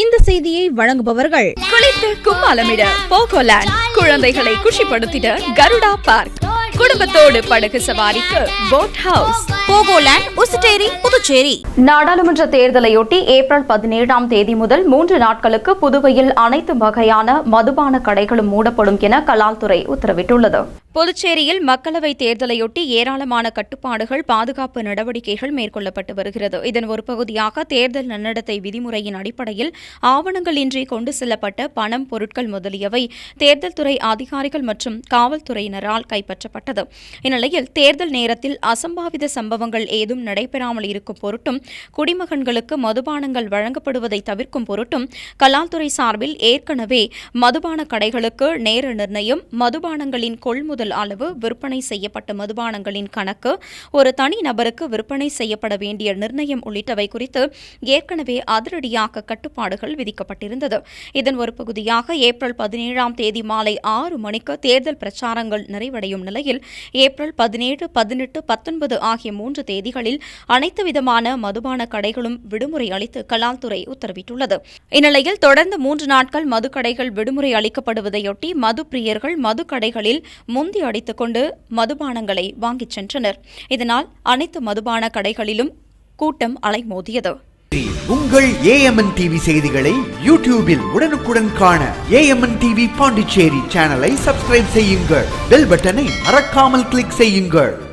இந்த செய்தியை வழங்குபவர்கள் குளித்து கும்மாலமிட போகோலேண்ட் குழந்தைகளை குஷிப்படுத்திட கருடா பார்க். குடும்பத்தோடு படகு சவாரிக்கு போட் ஹவுஸ் போகோலேண்ட் உசுட்டேரி புதுச்சேரி. நாடாளுமன்ற தேர்தலையொட்டி ஏப்ரல் பதினேழாம் தேதி முதல் மூன்று நாட்களுக்கு புதுவையில் அனைத்து வகையான மதுபான கடைகளும் மூடப்படும் என கலால்துறை உத்தரவிட்டுள்ளது. புதுச்சேரியில் மக்களவைத் தேர்தலையொட்டி ஏராளமான கட்டுப்பாடுகள் பாதுகாப்பு நடவடிக்கைகள் மேற்கொள்ளப்பட்டு வருகிறது. இதன் ஒரு பகுதியாக தேர்தல் நன்னடத்தை விதிமுறையின் அடிப்படையில் ஆவணங்கள் இன்றி கொண்டு செல்லப்பட்ட பணம் பொருட்கள் முதலியவை தேர்தல் துறை அதிகாரிகள் மற்றும் காவல்துறையினரால் கைப்பற்றப்பட்டது. இந்நிலையில் தேர்தல் நேரத்தில் அசம்பாவித சம்பவங்கள் ஏதும் நடைபெறாமல் இருக்கும் பொருட்டும் குடிமகன்களுக்கு மதுபானங்கள் வழங்கப்படுவதை தவிர்க்கும் பொருட்டும் கலால்துறை சார்பில் ஏற்கனவே மதுபான கடைகளுக்கு நேர நிர்ணயம் மதுபானங்களின் கொள்முதல் அளவு விற்பனை செய்யப்பட்ட மதுபானங்களின் கணக்கு ஒரு தனி நபருக்கு விற்பனை செய்யப்பட வேண்டிய நிர்ணயம் உள்ளிட்டவை குறித்து ஏற்கனவே அதிரடியாக கட்டுப்பாடுகள் விதிக்கப்பட்டிருந்தது. இதன் ஒரு பகுதியாக ஏப்ரல் பதினேழாம் தேதி மாலை ஆறு மணிக்கு தேர்தல் பிரச்சாரங்கள் நிறைவடையும் நிலையில் ஏப்ரல் பதினேழு பதினெட்டு பத்தொன்பது ஆகிய மூன்று தேதிகளில் அனைத்து விதமான மதுபான கடைகளும் விடுமுறை அளித்து கலால்துறை உத்தரவிட்டுள்ளது. இந்நிலையில் தொடர்ந்து மூன்று நாட்கள் மதுக்கடைகள் விடுமுறை அளிக்கப்படுவதையொட்டி மது பிரியர்கள் மதுக்கடைகளில் முன் அடித்துக் கொண்டு மதுபானங்களை வாங்கிச் சென்றனர். இதனால் அனைத்து மதுபான கடைகளிலும் கூட்டம் அலைமோதியது. உங்கள் ஏஎம்என் டிவி செய்திகளை யூடியூபில் உடனுக்குடன் காண ஏஎம்என் டிவி பாண்டிச்சேரி சேனலை சப்ஸ்கிரைப் செய்யுங்கள். பெல் பட்டனை மறக்காமல் கிளிக் செய்யுங்கள்.